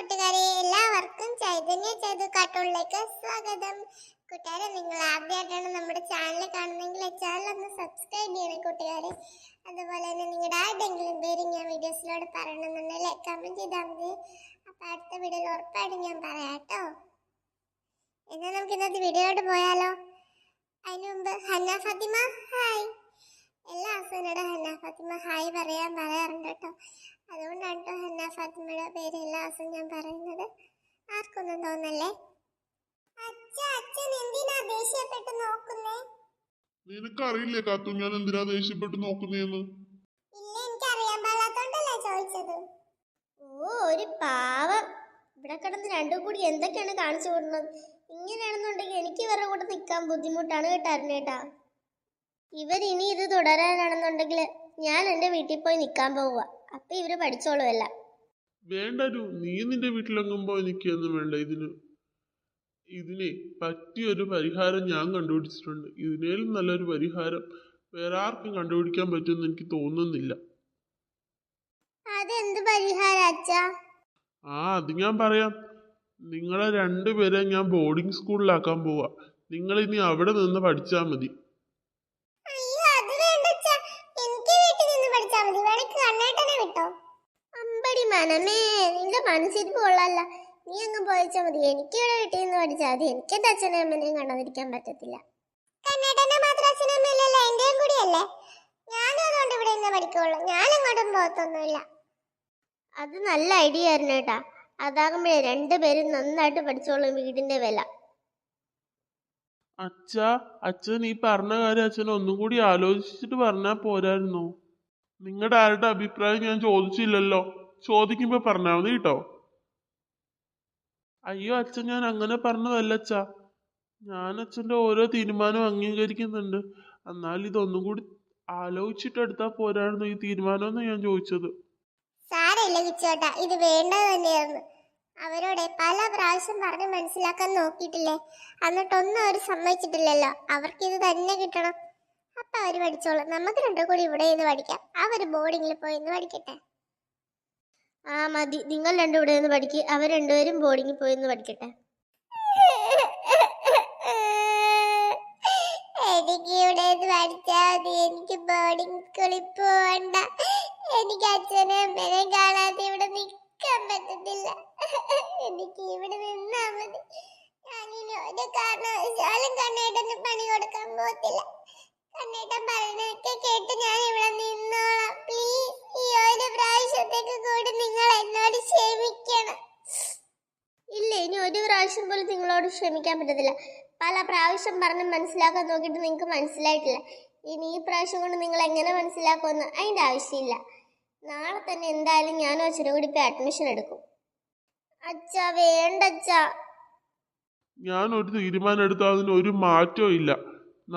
കൂട്ടുകാരെ എല്ലാവർക്കും ചൈതന്യ ചൈതു കാർട്ടൂണിലേക്ക് സ്വാഗതം. കൂട്ടുകാരെ നിങ്ങൾ ആദ്യമായിട്ടാണ് നമ്മുടെ ചാനൽ കാണുന്നെങ്കിൽ ചാനൽ ഒന്ന് സബ്സ്ക്രൈബ് ചെയ്യണം കൂട്ടുകാരെ. അതുപോലെ തന്നെ നിങ്ങളുടെ ആരുടെങ്കിലും പേര് ഞാൻ വീഡിയോസിലൂടെ പറയണമെന്നുണ്ടെങ്കിൽ കമന്റ് ചെയ്താൽ മതി. അപ്പോൾ അടുത്ത വീഡിയോയിൽ ഉറപ്പായിട്ടും ഞാൻ പറയാം കേട്ടോ. എന്നാൽ നമുക്ക് ഇന്നത്തെ വീഡിയോയോട് പോയാലോ? അതിനു മുമ്പ് ഹന്ന ഫാത്തിമ ഹായ് എല്ലാ ദിവസവും ഹന്ന ഫാത്തിമ ഹായ് പറയാൻ പറയാറുണ്ട് കേട്ടോ അതുകൊണ്ടാണ് കേട്ടോ ഹന്ന ഫാത്തിമയുടെ പേര് എല്ലാ ദിവസവും ഞാൻ പറയുന്നത് ആർക്കൊന്നും തോന്നല്ലേ അച്ഛ അച്ഛൻ എന്തിനാ ദേഷ്യപ്പെട്ട് നോക്കുന്നേ? നിനക്കറിയില്ലേ കാത്തു ഞാൻ എന്തിനാ ദേഷ്യപ്പെട്ട് നോക്കുന്നേന്ന്? ഇല്ല എനിക്ക് അറിയാൻ പാടാത്തോണ്ടല്ലേ ചോദിച്ചത്. ഓ ഒരു പാവം. ഇവിടെ കിടന്ന് രണ്ടും കൂടി എന്തൊക്കെയാണ് കാണിച്ചു കൊടുക്കുന്നത് ഇങ്ങനെയാണെന്നുണ്ടെങ്കിൽ എനിക്ക് ഇവരുടെ കൂടെ നിൽക്കാൻ ബുദ്ധിമുട്ടാണ് കേട്ടോ അരുണേട്ടാ. ഇവർ ഇനി ഇത് തുടരാനാണെന്നുണ്ടെങ്കിൽ ഞാൻ എന്റെ വീട്ടിൽ പോയി നിൽക്കാൻ പോവുക. അപ്പം ഇവർ പഠിച്ചോളുമല്ല വേണ്ടരു നീ നിന്റെ വീട്ടിലെങ്ങുമ്പോ എനിക്കൊന്നും വേണ്ട ഇതിന്. ഇതിനെ പറ്റിയൊരു പരിഹാരം ഞാൻ കണ്ടുപിടിച്ചിട്ടുണ്ട്. ഇതിനേലും നല്ലൊരു പരിഹാരം വേറെ ആർക്കും കണ്ടുപിടിക്കാൻ പറ്റുമെന്ന് എനിക്ക് തോന്നുന്നില്ല. അതെന്ത് പരിഹാരം അച്ഛാ? ആ അത് ഞാൻ പറയാം. നിങ്ങളെ രണ്ടുപേരെ ഞാൻ ബോർഡിംഗ് സ്കൂളിലാക്കാൻ പോവാ. നിങ്ങൾ ഇനി അവിടെ നിന്ന് പഠിച്ചാൽ മതി. അമ്പടി മനമേ നിന്റെ മനസ്സിരിപ്പ് കൊള്ളാല്ല. നീ അങ്ങ് പോയിച്ചാൽ മതി. എനിക്ക് ഇവിടെ വീട്ടിൽ നിന്ന് പഠിച്ചാൽ മതി. എനിക്ക് എന്റെ അച്ഛനും അമ്മനെയും കാണാതിരിക്കാൻ പറ്റത്തില്ല. കണ്ണേട്ടന്റെ മാത്രം അച്ഛനും അമ്മയില്ലല്ലോ എന്റെയും കൂടിയല്ലേ? ഞാനും അതുകൊണ്ട് ഇവിടെ നിന്ന് പഠിക്കുള്ളൂ. ഞാൻ അങ്ങോട്ടും പോകത്തൊന്നുമില്ല. അത് നല്ല ഐഡിയ ആയിരുന്നു കേട്ടാ. അതാകുമ്പോഴേ രണ്ടുപേരും നന്നായിട്ട് പഠിച്ചോളും വീടിന്റെ വില. അച്ഛ അച്ഛൻ ഈ പറഞ്ഞ കാര്യം അച്ഛൻ ഒന്നും കൂടി ആലോചിച്ചിട്ട് പറഞ്ഞാ പോരായിരുന്നു. നിങ്ങളുടെ ആരുടെ അഭിപ്രായം ഞാൻ ചോദിച്ചില്ലല്ലോ? ചോദിക്കുമ്പോ പറഞ്ഞാൽ മതി കേട്ടോ. അയ്യോ അച്ഛൻ ഞാൻ അങ്ങനെ പറഞ്ഞതല്ല അച്ഛ. ഞാൻ അച്ഛന്റെ ഓരോ തീരുമാനവും അംഗീകരിക്കുന്നുണ്ട്. എന്നാൽ ഇതൊന്നും കൂടി ആലോചിച്ചിട്ട് എടുത്താൽ പോരായിരുന്നു ഈ തീരുമാനമെന്ന് ഞാൻ ചോദിച്ചത്. സാരമില്ല ഇത് തന്നെയായിരുന്നു. അവരോട് പല പ്രാവശ്യം പറഞ്ഞ് മനസ്സിലാക്കാൻ നോക്കിയിട്ടില്ലേ? എന്നിട്ടൊന്നും അവർ സമ്മതിച്ചിട്ടില്ലല്ലോ. അവർക്ക് ഇത് തന്നെ കിട്ടണം. അപ്പൊ അവർ പഠിച്ചോളും. നമുക്ക് രണ്ടും കൂടി ഇവിടെ നിന്ന് പഠിക്കാം. അവർ ബോർഡിങ്ങിൽ പോയി പഠിക്കട്ടെ. ആ മതി. നിങ്ങൾ രണ്ടും ഇവിടെ നിന്ന് പഠിക്ക്. അവർ രണ്ടുപേരും ബോർഡിങ്ങിൽ പോയി നിന്ന് പഠിക്കട്ടെ. എനിക്ക് ഇവിടെ നിന്ന് എനിക്ക് ബോർഡിംഗ് സ്കൂളിൽ പോവണ്ട. എനിക്ക് അച്ഛനെ അമ്മനെ കാണാതെ ഇവിടെ നിൽക്കാൻ പറ്റത്തില്ല. എനിക്ക് ഇവിടെ നിന്നാ മതി. ഞാനിനി ഒരു കാരണവശാലും കണ്ണേട്ടന് പണി കൊടുക്കാൻ പോകത്തില്ല കണ്ണേട്ടൻ പറയുന്നതൊക്കെ കേട്ട് ഞാൻ ഇവിടെ നിന്നോളാം. പ്ലീസ് ഈ ഒരു പ്രാവശ്യത്തേക്ക് പ്രാവശ്യം പോലും നിങ്ങളോട് ക്ഷമിക്കാൻ പറ്റത്തില്ല. പല പ്രാവശ്യം പറഞ്ഞ് മനസ്സിലാക്കാൻ നോക്കിയിട്ട് നിങ്ങൾക്ക് മനസ്സിലായിട്ടില്ല. ഇനി ഈ പ്രാവശ്യം കൊണ്ട് നിങ്ങൾ എങ്ങനെ മനസ്സിലാക്കുമെന്ന് അതിന്റെ ആവശ്യമില്ല. നാളെ തന്നെ എന്തായാലും ഞാനും അച്ഛനും കൂടി പോയി അഡ്മിഷൻ എടുക്കും. അച്ഛ വേണ്ട ഞാൻ ഒരു തീരുമാനം എടുത്താൽ അതിന് ഒരു മാറ്റവും ഇല്ല.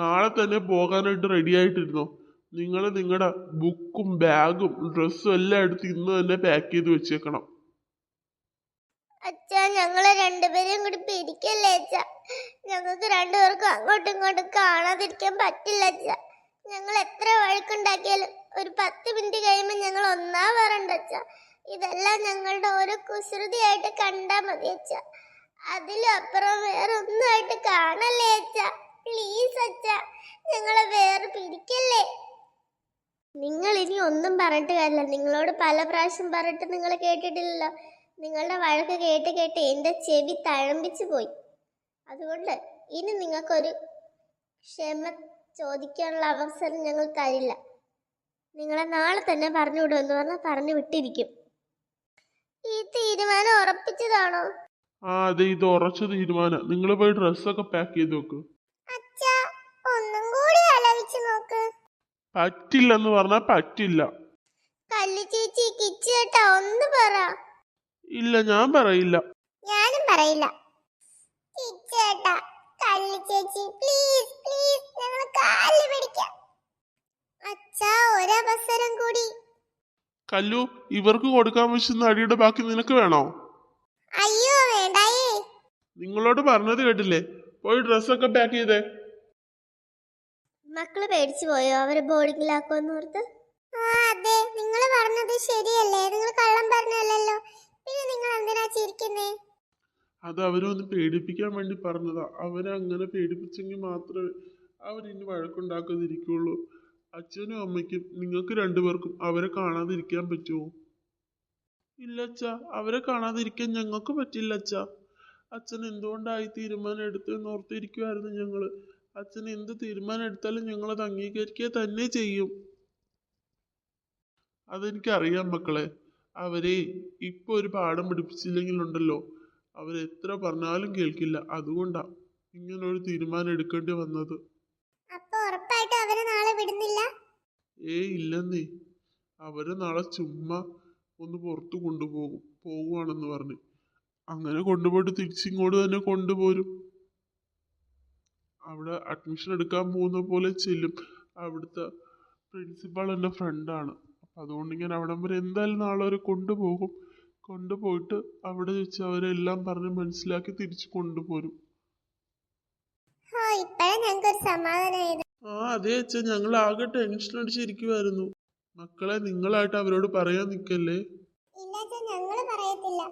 നാളെ തന്നെ പോകാനായിട്ട് റെഡി ആയിട്ടിരുന്നോ? നിങ്ങൾ നിങ്ങളുടെ ബുക്കും ബാഗും ഡ്രസ്സും എല്ലാം എടുത്ത് ഇന്ന് തന്നെ പാക്ക് ചെയ്ത് വെച്ചേക്കണം. അച്ഛാ ഞങ്ങളെ രണ്ടുപേരെയും കൂടി പിരിക്കല്ലേ അച്ഛാ? ഞങ്ങൾക്ക് രണ്ടുപേർക്കും അങ്ങോട്ടും ഇങ്ങോട്ടും കാണാതിരിക്കാൻ പറ്റില്ല അച്ഛാ. ഞങ്ങൾ എത്ര വഴക്കുണ്ടാക്കിയാലും ഒരു പത്ത് മിനിറ്റ് കഴിയുമ്പോൾ ഞങ്ങൾ ഒന്നാ പറയണ്ട അച്ഛാ. ഇതെല്ലാം ഞങ്ങളുടെ ഓരോ കുസൃതിയായിട്ട് കണ്ടാ മതി അച്ഛാ. അതിലപ്പുറം വേറെ ഒന്നുമായിട്ട് കാണല്ലേ അച്ഛാ. പ്ലീസ് അച്ഛാ ഞങ്ങളെ വേറെ പിരിക്കല്ലേ? നിങ്ങൾ ഇനി ഒന്നും പറഞ്ഞിട്ട് കാര്യമില്ല. നിങ്ങളോട് പല പ്രാവശ്യം പറഞ്ഞിട്ട് നിങ്ങൾ കേട്ടിട്ടില്ലല്ലോ. നിങ്ങളുടെ വഴക്ക് കേട്ട് കേട്ട് എന്റെ ചെവി തഴമ്പിച്ചു പോയി. അതുകൊണ്ട് ഇനി നിങ്ങൾക്കൊരു ക്ഷമ ചോദിക്കാനുള്ള അവസരം ഞങ്ങൾ തരില്ല. നിങ്ങളെ നാളെ തന്നെ പറഞ്ഞു വിടുമെന്ന് പറഞ്ഞാൽ പറഞ്ഞു വിട്ടിരിക്കും. ഈ തീരുമാനം ഉറപ്പിച്ചതാണോ? ആ അതെ ഇത് ഉറച്ച തീരുമാനം. നിങ്ങൾ പോയി ഡ്രസ്സൊക്കെ പാക്ക് ചെയ്ത് അച്ഛാ ഒന്നും കൂടി ആലോചിച്ച് നോക്ക്. പറ്റില്ലെന്ന് പറഞ്ഞാൽ പറ്റില്ല കല്ലു ചേച്ചി കിച്ചു ചേട്ടാ ഒന്ന് പറ ഇല്ല ഞാൻ പറയില്ല. ഞാനും പറയില്ല. ചേട്ടാ കള്ളി ചേച്ചി പ്ലീസ് പ്ലീസ് ഞങ്ങൾ കാലിൽ പിടിക്കാം. അച്ഛാ ഒരവസരം കൂടി. കല്ലു ഇവർക്ക് കൊടുക്കാൻ വെച്ചുന്ന അടിയുടെ ബാക്കി നിനക്ക് വേണോ? അയ്യോ വേണ്ടായേ. നിങ്ങളോട് പറഞ്ഞത് കേട്ടില്ലേ? പോയി ഡ്രസ്സൊക്കെ പാക്ക് ചെയ്തേ. മക്കൾ പേടിച്ചു പോയോ? അവരെ ബോർഡിങ്ങിലാക്കുമെന്ന് ഓർത്ത് ആ അതെ. നിങ്ങൾ പറഞ്ഞത് ശരിയല്ലേ അത് അവരെ ഒന്ന് പേടിപ്പിക്കാൻ വേണ്ടി പറഞ്ഞതാ. അവരെ അങ്ങനെ പേടിപ്പിച്ചെങ്കിൽ മാത്രമേ അവരിനി വഴക്കുണ്ടാക്കാതിരിക്കുള്ളൂ. അച്ഛനും അമ്മയ്ക്കും നിങ്ങൾക്ക് രണ്ടുപേർക്കും അവരെ കാണാതിരിക്കാൻ പറ്റുമോ? ഇല്ല അച്ഛാ അവരെ കാണാതിരിക്കാൻ ഞങ്ങൾക്ക് പറ്റില്ല അച്ഛാ അച്ഛൻ എന്തുകൊണ്ടായി തീരുമാനം എടുത്തെന്ന് ഓർത്തിരിക്കുമായിരുന്നു ഞങ്ങൾ അച്ഛൻ എന്ത് തീരുമാനം എടുത്താലും ഞങ്ങളത് അംഗീകരിക്കുക തന്നെ ചെയ്യും. അതെനിക്കറിയാം മക്കളെ. അവരെ ഇപ്പൊ ഒരു പാഠം പഠിപ്പിച്ചില്ലെങ്കിലുണ്ടല്ലോ. അവരെത്ര പറഞ്ഞാലും കേൾക്കില്ല. അതുകൊണ്ടാ ഇങ്ങനെ ഒരു തീരുമാനം എടുക്കേണ്ടി വന്നത്. അപ്പൊ ഉറപ്പായിട്ടും അവരെ നാളെ വിടുന്നില്ല? ഏയ് ഇല്ലെന്നേ. അവരെ നാളെ ചുമ്മാ ഒന്ന് പുറത്തു കൊണ്ടുപോകും പോകുവാണെന്ന് പറഞ്ഞ്. അങ്ങനെ കൊണ്ടുപോയിട്ട് തിരിച്ചിങ്ങോട്ട് തന്നെ കൊണ്ടുപോരും. അവിടെ അഡ്മിഷൻ എടുക്കാൻ പോകുന്ന പോലെ ചെല്ലും. അവിടുത്തെ പ്രിൻസിപ്പാൾ എന്റെ ഫ്രണ്ടാണ് അപ്പം അതുകൊണ്ട് ഞാൻ അവിടം വരെ എന്തായാലും നാളെ അവരെ കൊണ്ടുപോകും. കൊണ്ടുപോയിട്ട് അവിടെ വെച്ച് അവരെല്ലാം പറഞ്ഞ് മനസ്സിലാക്കി തിരിച്ചു കൊണ്ടുപോരും. ആ അതെ അച്ഛൻ ഞങ്ങൾ ആകെ ടെൻഷൻ അടിച്ചിരിക്കുമായിരുന്നു മക്കളെ നിങ്ങളായിട്ട് അവരോട് പറയാൻ നിൽക്കല്ലേ? ഞങ്ങൾ പറയത്തില്ല.